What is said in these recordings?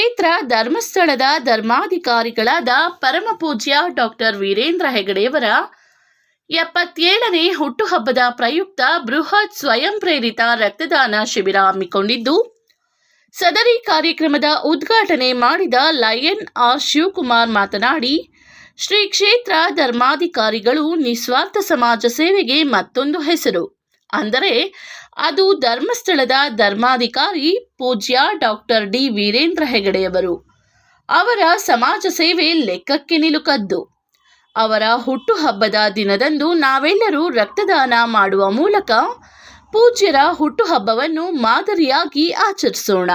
ಕ್ಷೇತ್ರ, ಧರ್ಮಸ್ಥಳದ ಧರ್ಮಾಧಿಕಾರಿಗಳಾದ ಪರಮಪೂಜ್ಯ ಡಾಕ್ಟರ್ ವೀರೇಂದ್ರ ಹೆಗಡೆಯವರ ಎಪ್ಪತ್ತೇಳನೇ ಹುಟ್ಟುಹಬ್ಬದ ಪ್ರಯುಕ್ತ ಬೃಹತ್ ಸ್ವಯಂ ಪ್ರೇರಿತ ರಕ್ತದಾನ ಶಿಬಿರ ಹಮ್ಮಿಕೊಂಡಿದ್ದು, ಸದರಿ ಕಾರ್ಯಕ್ರಮದ ಉದ್ಘಾಟನೆ ಮಾಡಿದ ಲಯನ್ ಆರ್ ಶಿವಕುಮಾರ್ ಮಾತನಾಡಿ, ಶ್ರೀ ಕ್ಷೇತ್ರ ಧರ್ಮಾಧಿಕಾರಿಗಳು ನಿಸ್ವಾರ್ಥ ಸಮಾಜ ಸೇವೆಗೆ ಮತ್ತೊಂದು ಹೆಸರು. ಅಂದರೆ ಅದು ಧರ್ಮಸ್ಥಳದ ಧರ್ಮಾಧಿಕಾರಿ ಪೂಜ್ಯ ಡಾಕ್ಟರ್ ಡಿ ವೀರೇಂದ್ರ ಹೆಗಡೆಯವರು. ಅವರ ಸಮಾಜ ಸೇವೆ ಲೆಕ್ಕಕ್ಕೆ ನಿಲುಕದ್ದು. ಅವರ ಹುಟ್ಟುಹಬ್ಬದ ದಿನದಂದು ನಾವೆಲ್ಲರೂ ರಕ್ತದಾನ ಮಾಡುವ ಮೂಲಕ ಪೂಜ್ಯರ ಹುಟ್ಟುಹಬ್ಬವನ್ನು ಮಾದರಿಯಾಗಿ ಆಚರಿಸೋಣ.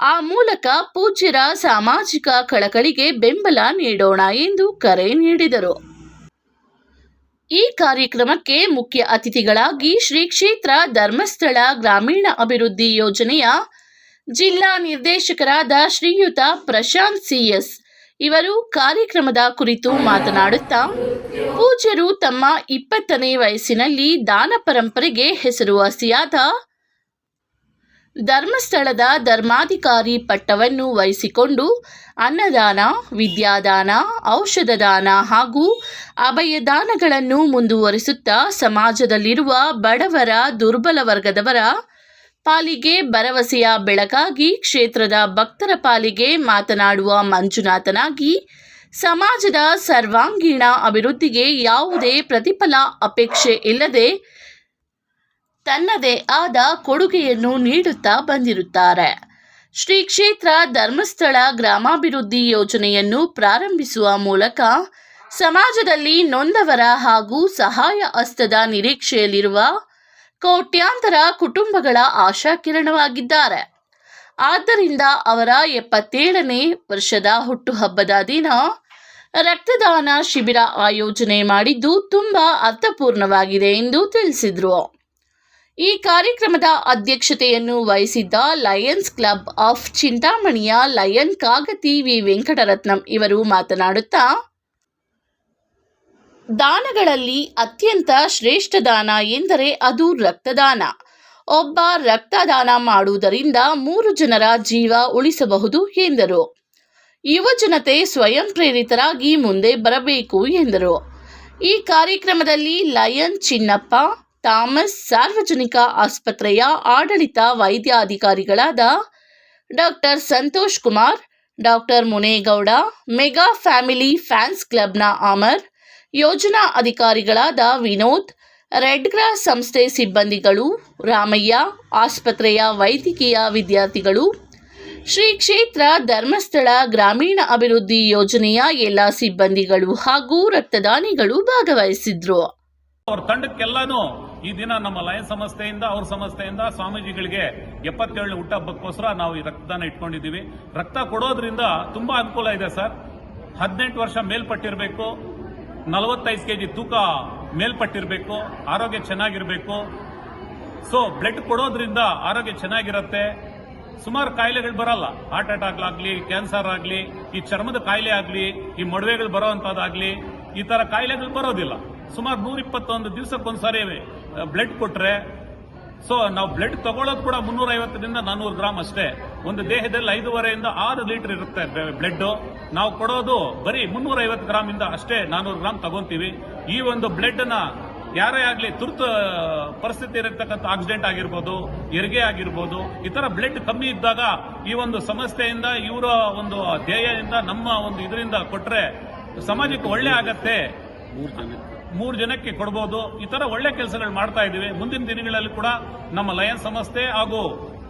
ಆ ಮೂಲಕ ಪೂಜ್ಯರ ಸಾಮಾಜಿಕ ಕಳಕಳಿಗೆ ಬೆಂಬಲ ನೀಡೋಣ ಎಂದು ಕರೆ ನೀಡಿದರು. ಈ ಕಾರ್ಯಕ್ರಮಕ್ಕೆ ಮುಖ್ಯ ಅತಿಥಿಗಳಾಗಿ ಶ್ರೀ ಕ್ಷೇತ್ರ ಧರ್ಮಸ್ಥಳ ಗ್ರಾಮೀಣ ಅಭಿವೃದ್ಧಿ ಯೋಜನೆಯ ಜಿಲ್ಲಾ ನಿರ್ದೇಶಕರಾದ ಶ್ರೀಯುತ ಪ್ರಶಾಂತ್ ಸಿಎಸ್ ಇವರು ಕಾರ್ಯಕ್ರಮದ ಕುರಿತು ಮಾತನಾಡುತ್ತಾ, ಪೂಜ್ಯರು ತಮ್ಮ ಇಪ್ಪತ್ತನೇ ವಯಸ್ಸಿನಲ್ಲಿ ದಾನ ಪರಂಪರೆಗೆ ಹೆಸರುವಾಸಿಯಾದ ಧರ್ಮಸ್ಥಳದ ಧರ್ಮಾಧಿಕಾರಿ ಪಟ್ಟವನ್ನು ವಹಿಸಿಕೊಂಡು ಅನ್ನದಾನ, ವಿದ್ಯಾದಾನ ಔಷಧ ದಾನ ಹಾಗೂ ಅಭಯದಾನಗಳನ್ನು ಮುಂದುವರಿಸುತ್ತಾ ಸಮಾಜದಲ್ಲಿರುವ ಬಡವರ, ದುರ್ಬಲ ವರ್ಗದವರ ಪಾಲಿಗೆ ಭರವಸೆಯ ಬೆಳಕಾಗಿ ಕ್ಷೇತ್ರದ ಭಕ್ತರ ಪಾಲಿಗೆ ಮಾತನಾಡುವ ಮಂಜುನಾಥನಾಗಿ, ಸಮಾಜದ ಸರ್ವಾಂಗೀಣ ಅಭಿವೃದ್ಧಿಗೆ ಯಾವುದೇ ಪ್ರತಿಫಲ ಅಪೇಕ್ಷೆ ಇಲ್ಲದೆ ತನ್ನದೇ ಆದ ಕೊಡುಗೆಯನ್ನು ನೀಡುತ್ತಾ ಬಂದಿರುತ್ತಾರೆ. ಶ್ರೀ ಕ್ಷೇತ್ರ ಧರ್ಮಸ್ಥಳ ಗ್ರಾಮಾಭಿವೃದ್ಧಿ ಯೋಜನೆಯನ್ನು ಪ್ರಾರಂಭಿಸುವ ಮೂಲಕ ಸಮಾಜದಲ್ಲಿ ನೊಂದವರ ಹಾಗೂ ಸಹಾಯ ಹಸ್ತದ ನಿರೀಕ್ಷೆಯಲ್ಲಿರುವ ಕೋಟ್ಯಾಂತರ ಕುಟುಂಬಗಳ ಆಶಾಕಿರಣವಾಗಿದ್ದಾರೆ. ಆದ್ದರಿಂದ ಅವರ ಎಪ್ಪತ್ತೇಳನೇ ವರ್ಷದ ಹುಟ್ಟುಹಬ್ಬದ ದಿನ ರಕ್ತದಾನ ಶಿಬಿರ ಆಯೋಜನೆ ಮಾಡಿದ್ದು ತುಂಬ ಅರ್ಥಪೂರ್ಣವಾಗಿದೆ ಎಂದು ತಿಳಿಸಿದರು. ಈ ಕಾರ್ಯಕ್ರಮದ ಅಧ್ಯಕ್ಷತೆಯನ್ನು ವಹಿಸಿದ್ದ ಲಯನ್ಸ್ ಕ್ಲಬ್ ಆಫ್ ಚಿಂತಾಮಣಿಯ ಲಯನ್ ಕಾಗತಿ ವಿ ವೆಂಕಟರತ್ನಂ ಇವರು ಮಾತನಾಡುತ್ತಾ, ದಾನಗಳಲ್ಲಿ ಅತ್ಯಂತ ಶ್ರೇಷ್ಠ ದಾನ ಎಂದರೆ ಅದು ರಕ್ತದಾನ. ಒಬ್ಬ ರಕ್ತದಾನ ಮಾಡುವುದರಿಂದ ಮೂರು ಜನರ ಜೀವ ಉಳಿಸಬಹುದು ಎಂದರು. ಯುವ ಜನತೆ ಸ್ವಯಂ ಪ್ರೇರಿತರಾಗಿ ಮುಂದೆ ಬರಬೇಕು ಎಂದರು. ಈ ಕಾರ್ಯಕ್ರಮದಲ್ಲಿ ಲಯನ್ ಚಿನ್ನಪ್ಪ ಥಾಮಸ್ ಸಾರ್ವಜನಿಕ ಆಸ್ಪತ್ರೆಯ ಆಡಳಿತ ವೈದ್ಯಾಧಿಕಾರಿಗಳಾದ doctor Santosh Kumar, doctor Munegowda, mega family fans ಕ್ಲಬ್ನ ಅಮರ್ ಯೋಜನಾ ಅಧಿಕಾರಿಗಳಾದ ವಿನೋದ್, ರೆಡ್ ಕ್ರಾಸ್ ಸಂಸ್ಥೆ ಸಿಬ್ಬಂದಿಗಳು, ರಾಮಯ್ಯ, ಆಸ್ಪತ್ರೆಯ ವೈದ್ಯಕೀಯ ವಿದ್ಯಾರ್ಥಿಗಳು, ಶ್ರೀ ಕ್ಷೇತ್ರ ಧರ್ಮಸ್ಥಳ ಗ್ರಾಮೀಣ ಅಭಿವೃದ್ಧಿ ಯೋಜನೆಯ ಎಲ್ಲ ಸಿಬ್ಬಂದಿಗಳು ಹಾಗೂ ರಕ್ತದಾನಿಗಳು ಭಾಗವಹಿಸಿದ್ರು. ಅವ್ರ ಈ ದಿನ ನಮ್ಮ ಲಯನ್ ಸಂಸ್ಥೆಯಿಂದ, ಅವ್ರ ಸಂಸ್ಥೆಯಿಂದ ಸ್ವಾಮೀಜಿಗಳಿಗೆ ಎಪ್ಪತ್ತೇಳು ಹುಟ್ಟಹಬ್ಬಕ್ಕೋಸ್ಕರ ನಾವು ಈ ರಕ್ತದಾನ ಇಟ್ಕೊಂಡಿದ್ದೀವಿ. ರಕ್ತ ಕೊಡೋದ್ರಿಂದ ತುಂಬಾ ಅನುಕೂಲ ಇದೆ ಸರ್. ಹದಿನೆಂಟು ವರ್ಷ ಮೇಲ್ಪಟ್ಟಿರಬೇಕು. ನಲವತ್ತೈದು ಕೆಜಿ ತೂಕ ಮೇಲ್ಪಟ್ಟಿರಬೇಕು. ಆರೋಗ್ಯ ಚೆನ್ನಾಗಿರಬೇಕು. ಸೊ ಬ್ಲಡ್ ಕೊಡೋದ್ರಿಂದ ಆರೋಗ್ಯ ಚೆನ್ನಾಗಿರುತ್ತೆ. ಸುಮಾರು ಕಾಯಿಲೆಗಳು ಬರಲ್ಲ. ಹಾರ್ಟ್ ಅಟ್ಯಾಕ್ ಆಗಲಿ ಕ್ಯಾನ್ಸರ್ ಆಗಲಿ, ಈ ಚರ್ಮದ ಕಾಯಿಲೆ ಆಗಲಿ, ಈ ಮೊಡವೆಗಳು ಬರೋವಂಥದ್ದಾಗಲಿ ಈ ತರ ಕಾಯಿಲೆಗಳು ಬರೋದಿಲ್ಲ. ಸುಮಾರು ನೂರ ಇಪ್ಪತ್ತೊಂದು ದಿವಸಕ್ಕೊಂದ್ಸಾರಿ ಬ್ಲಡ್ ಕೊಟ್ರೆ. ಸೊ ನಾವು ಬ್ಲಡ್ ತಗೊಳ್ಳೋದು ಕೂಡ ಮುನ್ನೂರ ಐವತ್ತರಿಂದ ನಾನ್ನೂರು ಗ್ರಾಮ್ ಅಷ್ಟೇ. ಒಂದು ದೇಹದಲ್ಲಿ ಐದೂವರೆಯಿಂದ ಆರು ಲೀಟರ್ ಇರುತ್ತೆ ಬ್ಲಡ್ ನಾವು ಕೊಡೋದು ಬರೀ ಮುನ್ನೂರ ಐವತ್ತು ಗ್ರಾಮ್ ಇಂದ ಅಷ್ಟೇ ನಾನ್ನೂರು ಗ್ರಾಮ್ ತಗೊಂತೀವಿ. ಈ ಒಂದು ಬ್ಲಡ್ನ ಯಾರೇ ಆಗಲಿ ತುರ್ತು ಪರಿಸ್ಥಿತಿ ಇರತಕ್ಕಂಥ ಆಕ್ಸಿಡೆಂಟ್ ಆಗಿರ್ಬೋದು, ಹೆರಿಗೆ ಆಗಿರ್ಬೋದು, ಈ ತರ ಬ್ಲಡ್ ಕಮ್ಮಿ ಇದ್ದಾಗ ಈ ಒಂದು ಸಮಸ್ಯೆಯಿಂದ, ಇವರ ಒಂದು ಧ್ಯೇಯದಿಂದ, ನಮ್ಮ ಒಂದು ಇದರಿಂದ ಕೊಟ್ರೆ ಸಮಾಜಕ್ಕೆ ಒಳ್ಳೆ ಆಗತ್ತೆ. ಮೂರು ಜನಕ್ಕೆ ಕೊಡಬಹುದು ಈ ತರ ಒಳ್ಳೆ ಕೆಲಸಗಳು ಮಾಡ್ತಾ ಇದ್ದೀವಿ. ಮುಂದಿನ ದಿನಗಳಲ್ಲಿ ಕೂಡ ನಮ್ಮ ಲಯನ್ ಸಂಸ್ಥೆ ಹಾಗೂ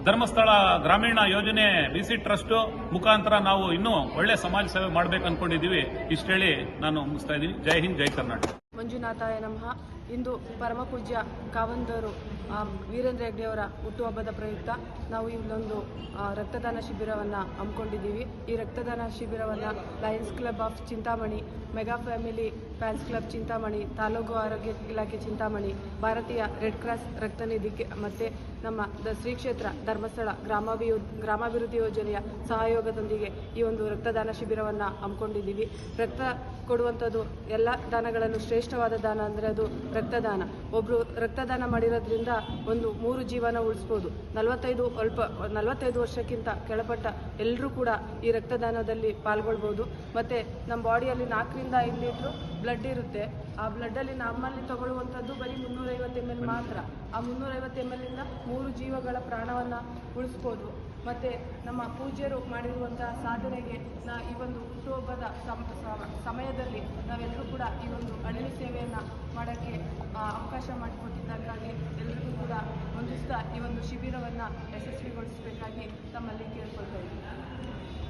ಧರ್ಮಸ್ಥಳ ಗ್ರಾಮೀಣ ಯೋಜನೆ ಸಿ ಟ್ರಸ್ಟ್ ಮುಖಾಂತರ ನಾವು ಇನ್ನೂ ಒಳ್ಳೆ ಸಮಾಜ ಸೇವೆ ಮಾಡಬೇಕು ಅನ್ಕೊಂಡಿದೀವಿ ಇಷ್ಟ ಹೇಳಿ ನಾನು ಮುಗಿಸ್ತಾ ಇದ್ದೀನಿ. ಜೈ ಹಿಂದ್ ಜೈ ಕರ್ನಾಟಕ. ಮಂಜುನಾಥಾಯ ನಮಃ. ಇಂದು ಪರಮಪೂಜ್ಯ ಪೂಜ್ಯ ಆ, ವೀರೇಂದ್ರ ಹೆಗ್ಡೆಯವರ ಹುಟ್ಟುಹಬ್ಬದ ಪ್ರಯುಕ್ತ ನಾವು ಇಲ್ಲೊಂದು ರಕ್ತದಾನ ಶಿಬಿರವನ್ನು ಹಮ್ಮಿಕೊಂಡಿದ್ದೀವಿ. ಈ ರಕ್ತದಾನ ಶಿಬಿರವನ್ನು lions club of Chintamani, mega family fans club Chintamani, taluk ಆರೋಗ್ಯ ಇಲಾಖೆ ಚಿಂತಾಮಣಿ, ಭಾರತೀಯ ರೆಡ್ ಕ್ರಾಸ್ ರಕ್ತನಿಧಿ ಮತ್ತು ನಮ್ಮ ದ ಶ್ರೀ ಕ್ಷೇತ್ರ ಧರ್ಮಸ್ಥಳ ಗ್ರಾಮಾಭಿ ಗ್ರಾಮಾಭಿವೃದ್ಧಿ ಯೋಜನೆಯ ಸಹಯೋಗದೊಂದಿಗೆ ಈ ಒಂದು ರಕ್ತದಾನ ಶಿಬಿರವನ್ನು ಹಮ್ಮಿಕೊಂಡಿದ್ದೀವಿ. ರಕ್ತ ಕೊಡುವಂಥದ್ದು ಎಲ್ಲ ದಾನಗಳನ್ನು ಶ್ರೇಷ್ಠವಾದ ದಾನ ಅಂದರೆ ಅದು ರಕ್ತದಾನ. ಒಬ್ಬರು ರಕ್ತದಾನ ಮಾಡಿರೋದ್ರಿಂದ ಒಂದು ಮೂರು ಜೀವನ ಉಳಿಸ್ಬೋದು. ನಲವತ್ತೈದು ಅಲ್ಪ, ನಲವತ್ತೈದು ವರ್ಷಕ್ಕಿಂತ ಕೆಳಪಟ್ಟ ಎಲ್ಲರೂ ಕೂಡ ಈ ರಕ್ತದಾನದಲ್ಲಿ ಪಾಲ್ಗೊಳ್ಬೋದು. ಮತ್ತು ನಮ್ಮ ಬಾಡಿಯಲ್ಲಿ ನಾಲ್ಕರಿಂದ ಐದು ಲೀಟ್ರು ಬ್ಲಡ್ ಇರುತ್ತೆ. ಆ ಬ್ಲಡ್ಡಲ್ಲಿ ನಮ್ಮಲ್ಲಿ ತಗೊಳ್ಳುವಂಥದ್ದು ಬರೀ ಮುನ್ನೂರೈವತ್ತು ಎಂ ಎಲ್ ಮಾತ್ರ. ಆ ಮುನ್ನೂರೈವತ್ತು ಎಂ ಎಲ್ಲಿಂದ ಮೂರು ಜೀವಗಳ ಪ್ರಾಣವನ್ನು ಉಳಿಸ್ಬೋದು. ಮತ್ತು ನಮ್ಮ ಪೂಜ್ಯರು ಮಾಡಿರುವಂಥ ಸಾಧನೆಗೆ ನಾ ಈ ಒಂದು ಹುಟ್ಟುಹಬ್ಬದ ಸಮ- ಸಮ- ಸಮಯದಲ್ಲಿ ನಾವೆಲ್ಲರೂ ಕೂಡ ಈ ಒಂದು ಅಳಿಲು ಸೇವೆಯನ್ನು ಮಾಡೋಕ್ಕೆ ಅವಕಾಶ ಮಾಡಿಕೊಟ್ಟಿದ್ದಕ್ಕಾಗಿ ಎಲ್ಲರಿಗೂ ಕೂಡ ಹೊಂದಿಸ್ತಾ ಈ ಒಂದು ಶಿಬಿರವನ್ನು ಯಶಸ್ವಿಗೊಳಿಸಬೇಕಾಗಿ ತಮ್ಮಲ್ಲಿ ಕೇಳ್ಕೊಳ್ತಾ ಇದ್ದೀನಿ.